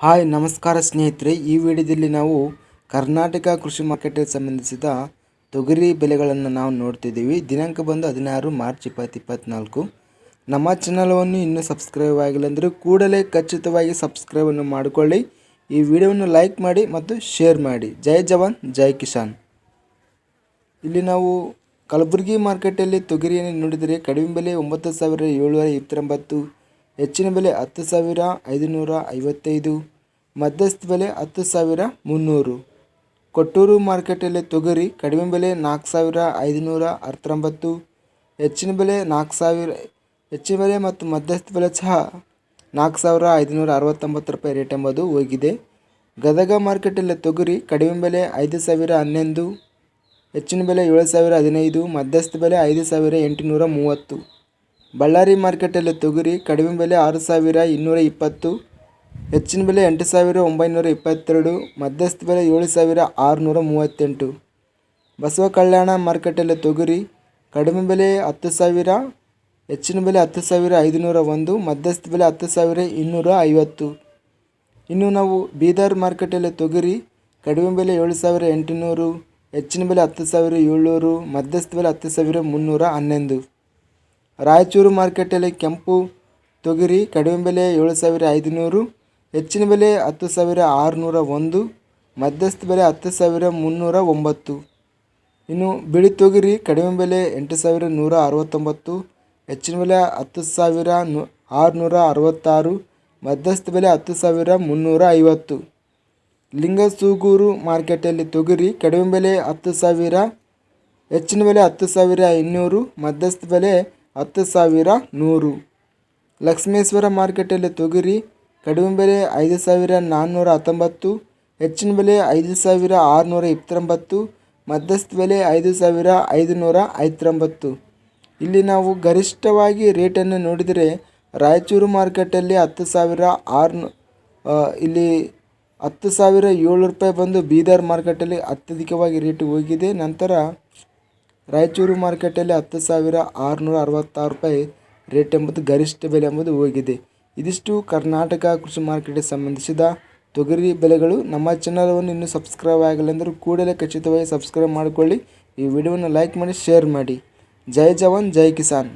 Hi, ನಮಸ್ಕಾರ ಸ್ನೇಹಿತರೆ. ಈ ವಿಡಿಯೋದಲ್ಲಿ ನಾವು ಕರ್ನಾಟಕ ಕೃಷಿ ಮಾರ್ಕೆಟ್ಗೆ ಸಂಬಂಧಿಸಿದ ತೊಗರಿ ಬೆಲೆಗಳನ್ನು ನಾವು ನೋಡ್ತಿದ್ದೀವಿ. ದಿನಾಂಕ ಬಂದು ಹದಿನಾರು ಮಾರ್ಚ್ ಇಪ್ಪತ್ತು ಇಪ್ಪತ್ತ್ನಾಲ್ಕು. ನಮ್ಮ ಚಾನಲನ್ನು ಇನ್ನೂ ಸಬ್ಸ್ಕ್ರೈಬ್ ಆಗಿಲ್ಲ ಅಂದರೆ ಕೂಡಲೇ ಖಚಿತವಾಗಿ ಸಬ್ಸ್ಕ್ರೈಬನ್ನು ಮಾಡಿಕೊಳ್ಳಿ. ಈ ವಿಡಿಯೋವನ್ನು ಲೈಕ್ ಮಾಡಿ ಮತ್ತು ಶೇರ್ ಮಾಡಿ. ಜೈ ಜವಾನ್, ಜೈ ಕಿಸಾನ್. ಇಲ್ಲಿ ನಾವು ಕಲಬುರಗಿ ಮಾರ್ಕೆಟಲ್ಲಿ ತೊಗರಿಯನ್ನು ನೋಡಿದರೆ ಕಡಿಮೆ ಬೆಲೆ ಒಂಬತ್ತು ಸಾವಿರ ಏಳುನೂರ ಇಪ್ಪತ್ತೊಂಬತ್ತು ಹೆಚ್ಚಿನ ಬೆಲೆ ಹತ್ತು ಸಾವಿರ ಐದುನೂರ ಐವತ್ತೈದು, ಮಧ್ಯಸ್ಥ ಬೆಲೆ ಹತ್ತು ಸಾವಿರ ಮುನ್ನೂರು. ಕೊಟ್ಟೂರು ಮಾರ್ಕೆಟಲ್ಲಿ ತೊಗರಿ ಕಡಿಮೆ ಬೆಲೆ ನಾಲ್ಕು ಸಾವಿರ ಐದುನೂರ ಹತ್ತೊಂಬತ್ತು ಹೆಚ್ಚಿನ ಬೆಲೆ ನಾಲ್ಕು ಸಾವಿರ, ಹೆಚ್ಚಿನ ಬೆಲೆ ಮತ್ತು ಮಧ್ಯಸ್ಥ ಬೆಲೆ ಸಹ ನಾಲ್ಕು ಸಾವಿರ ಐದುನೂರ ಅರವತ್ತೊಂಬತ್ತು ರೂಪಾಯಿ ರೇಟ್ ಎಂಬುದು ಹೋಗಿದೆ. ಗದಗ ಮಾರ್ಕೆಟಲ್ಲಿ ತೊಗರಿ ಕಡಿಮೆ ಬೆಲೆ ಐದು ಸಾವಿರ ಹನ್ನೊಂದು, ಹೆಚ್ಚಿನ ಬೆಲೆ ಏಳು ಸಾವಿರ ಹದಿನೈದು, ಮಧ್ಯಸ್ಥ ಬೆಲೆ ಐದು ಸಾವಿರ ಎಂಟುನೂರ ಮೂವತ್ತು. ಬಳ್ಳಾರಿ ಮಾರ್ಕೆಟಲ್ಲಿ ತೊಗರಿ, ಕಡಿಮೆ ಬೆಲೆ ಆರು ಸಾವಿರ ಇನ್ನೂರ ಇಪ್ಪತ್ತು, ಹೆಚ್ಚಿನ ಬೆಲೆ ಎಂಟು ಸಾವಿರ ಒಂಬೈನೂರ ಇಪ್ಪತ್ತೆರಡು, ಮಧ್ಯಸ್ಥ ಬೆಲೆ ಏಳು ಸಾವಿರ ಆರುನೂರ ಮೂವತ್ತೆಂಟು. ಬಸವ ಕಲ್ಯಾಣ ಮಾರ್ಕೆಟಲ್ಲಿ ತೊಗರಿ, ಕಡಿಮೆ ಬೆಲೆ ಹತ್ತು ಸಾವಿರ, ಹೆಚ್ಚಿನ ಬೆಲೆ ಹತ್ತು ಸಾವಿರ ಐದುನೂರ ಒಂದು, ಮಧ್ಯಸ್ಥ ಬೆಲೆ ಹತ್ತು ಸಾವಿರ ಇನ್ನೂರ ಐವತ್ತು. ಇನ್ನು ನಾವು ಬೀದರ್ ಮಾರ್ಕೆಟಲ್ಲಿ ತೊಗರಿ, ಕಡಿಮೆ ಬೆಲೆ ಏಳು ಸಾವಿರ ಎಂಟುನೂರು, ಹೆಚ್ಚಿನ ಬೆಲೆ ಹತ್ತು ಸಾವಿರ ಏಳ್ನೂರು, ಮಧ್ಯಸ್ಥ ಬೆಲೆ ಹತ್ತು ಸಾವಿರ ಮುನ್ನೂರ ಹನ್ನೊಂದು. ರಾಯಚೂರು ಮಾರ್ಕೆಟಲ್ಲಿ ಕೆಂಪು ತೊಗರಿ, ಕಡಿಮೆ ಬೆಲೆ ಏಳು ಸಾವಿರ ಐದುನೂರು, ಹೆಚ್ಚಿನ ಬೆಲೆ ಹತ್ತು ಸಾವಿರ ಆರುನೂರ ಒಂದು, ಮಧ್ಯಸ್ಥ ಬೆಲೆ ಹತ್ತು ಸಾವಿರ ಮುನ್ನೂರ ಒಂಬತ್ತು. ಇನ್ನು ಬಿಳಿ ತೊಗರಿ, ಕಡಿಮೆ ಬೆಲೆ ಎಂಟು ಸಾವಿರ ನೂರ ಅರವತ್ತೊಂಬತ್ತು, ಹೆಚ್ಚಿನ ಬೆಲೆ ಹತ್ತು ಸಾವಿರ ನು, ಆರುನೂರ ಅರವತ್ತಾರು, ಮಧ್ಯಸ್ಥ ಬೆಲೆ ಹತ್ತು ಸಾವಿರ ಮುನ್ನೂರ ಐವತ್ತು. ಲಿಂಗಸೂಗೂರು ಮಾರ್ಕೆಟಲ್ಲಿ ತೊಗರಿ, ಕಡಿಮೆ ಬೆಲೆ ಹತ್ತು ಸಾವಿರ ಹೆಚ್ಚಿನ ಬೆಲೆ ಹತ್ತು ಸಾವಿರ ಇನ್ನೂರು, ಮಧ್ಯಸ್ಥ ಬೆಲೆ ಹತ್ತು ಸಾವಿರ ನೂರು. ಲಕ್ಷ್ಮೇಶ್ವರ ಮಾರ್ಕೆಟಲ್ಲಿ ತೊಗರಿ, ಕಡಿಮೆ ಬೆಲೆ ಐದು ಸಾವಿರ ನಾನ್ನೂರ ಹತ್ತೊಂಬತ್ತು, ಹೆಚ್ಚಿನ ಬೆಲೆ ಐದು ಸಾವಿರ ಆರುನೂರ ಇಪ್ಪತ್ತೊಂಬತ್ತು, ಮಧ್ಯಸ್ಥ ಬೆಲೆ ಐದು ಸಾವಿರ ಐದುನೂರ ಐವತ್ತೊಂಬತ್ತು. ಇಲ್ಲಿ ನಾವು ಗರಿಷ್ಠವಾಗಿ ರೇಟನ್ನು ನೋಡಿದರೆ ರಾಯಚೂರು ಮಾರ್ಕೆಟಲ್ಲಿ ಹತ್ತು ಸಾವಿರ ಆರುನೂ ಇಲ್ಲಿ ಹತ್ತು ಸಾವಿರ ಏಳು ರೂಪಾಯಿ ಬಂದು ಬೀದರ್ ಮಾರ್ಕೆಟಲ್ಲಿ ಅತ್ಯಧಿಕವಾಗಿ ರೇಟ್ ಹೋಗಿದೆ. ನಂತರ ರಾಯಚೂರು ಮಾರ್ಕೆಟಲ್ಲಿ ಹತ್ತು ಸಾವಿರ ಆರುನೂರ ಅರವತ್ತಾರು ರೂಪಾಯಿ ರೇಟ್ ಎಂಬುದು ಗರಿಷ್ಠ ಬೆಲೆ ಎಂಬುದು ಹೋಗಿದೆ. ಇದಿಷ್ಟು ಕರ್ನಾಟಕ ಕೃಷಿ ಮಾರ್ಕೆಟ್ಗೆ ಸಂಬಂಧಿಸಿದ ತೊಗರಿ ಬೆಲೆಗಳು. ನಮ್ಮ ಚಾನಲವನ್ನು ಇನ್ನೂ ಸಬ್ಸ್ಕ್ರೈಬ್ ಆಗಿಲ್ಲ ಅಂದರೆ ಕೂಡಲೇ ಖಚಿತವಾಗಿ ಸಬ್ಸ್ಕ್ರೈಬ್ ಮಾಡಿಕೊಳ್ಳಿ. ಈ ವಿಡಿಯೋವನ್ನು ಲೈಕ್ ಮಾಡಿ, ಶೇರ್ ಮಾಡಿ. ಜೈ ಜವಾನ್, ಜೈ ಕಿಸಾನ್.